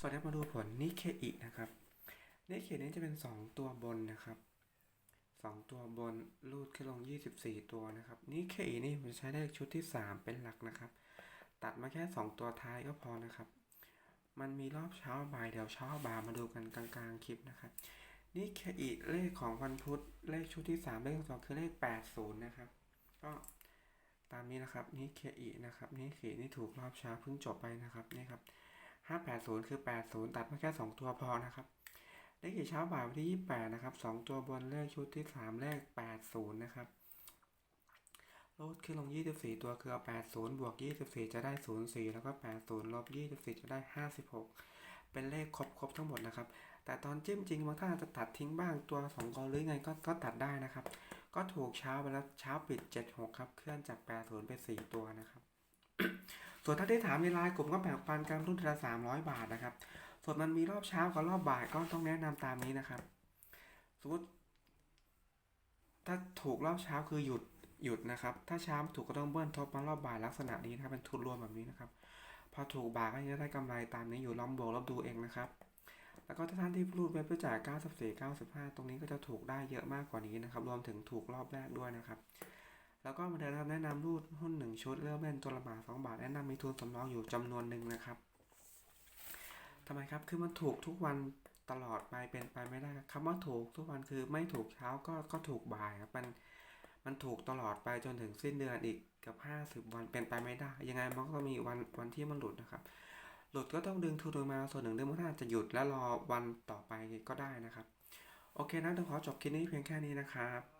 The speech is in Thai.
สวัสดีครับมาดูผลนิเคอินะครับนิเคอินี้จะเป็น 2 ตัวบนนะครับ 2 ตัวบนรูดขึ้นลง 24 ตัวนะครับนิเคอินี่มันใช้เลขชุดที่ 3 เป็นหลักนะครับ ตัดมาแค่ 2 ตัวท้ายก็พอนะครับ มันมีรอบเช้าบ่ายเดี๋ยวเช้าบ่ายมาดูกันกลางๆคลิปนะครับนิเคอิเลขของวันพุธเลขชุดที่ 3 เลขของคือเลข 80 นะครับ ก็ตามนี้นะครับนิเคอินะครับนิเคอินี่ถูกรอบเช้าเพิ่งจบไปนะครับนี่ครับ 580 คือ 80 ตัดมาแค่ 2 ตัวพอนะครับเลขกี่เช้าบ่ายวันที่ 28 นะครับ 2 ตัวบนเลขชุดที่ 3 เลข 80 นะครับลดขึ้นลง 24 ตัวคือเอา80 บวก 24 จะได้ 04 แล้วก็ 80 ลบ 24 จะได้ 56 เป็นเลขครบครบทั้งหมดนะครับ แต่ตอนจิ้มจริงบางท่านอาจจะตัดทิ้งบ้างตัว2กองหรือไงก็ก็ตัดได้นะครับ ก็ถูกเช้าไปแล้วเช้าปิด 76 ครับ เคลื่อนจาก 80 ไป 4 ตัวนะครับ ส่วนถ้าได้ถามในไลน์กลุ่มก็แบ่งปันการรุ่นทีละสามร้อยบาทนะครับ ส่วนมันมีรอบเช้ากับรอบบ่ายก็ต้องแนะนำตามนี้นะครับ สมมติ ถ้าถูกรอบเช้าคือหยุดหยุดนะครับ ถ้าเช้าถูกก็ต้องเบิ้ลทบมารอบบ่ายลักษณะนี้นะครับเป็นทุนรวมแบบนี้นะครับ พอถูกบ่ายก็จะได้กำไรตามนี้อยู่ลองบวกลบดูเองนะครับ แล้วก็ถ้าท่านที่รูดเว็บเพื่อจ่าย94 95 ตรงนี้ก็จะถูกได้เยอะมากกว่านี้นะครับ รวมถึงถูกรอบแรกด้วยนะครับ แล้วก็มาเดินครับแนะนำรูดหุ้นหนึ่งชุดเริ่มเล่นตัวละบาทสองบาท แนะนำมีทุนสำรองอยู่จำนวนหนึ่งนะครับทำไมครับคือมันถูกทุกวันตลอดไปเป็นไปไม่ได้ครับคำว่าถูกทุกวันคือไม่ถูกเช้าก็ก็ถูกบ่ายครับมันมันถูกตลอดไปจนถึงสิ้นเดือนอีกกับห้าสิบวันเป็นไปไม่ได้ ยังไงมันก็ต้องมีวันวันที่มันหลุดนะครับ หลุดก็ต้องดึงทุนลงมาส่วนหนึ่งเดือนมันอาจจะหยุดแล้วรอวันต่อไปก็ได้นะครับ โอเคนะเดี๋ยวขอจบคลิปนี้เพียงแค่นี้นะครับ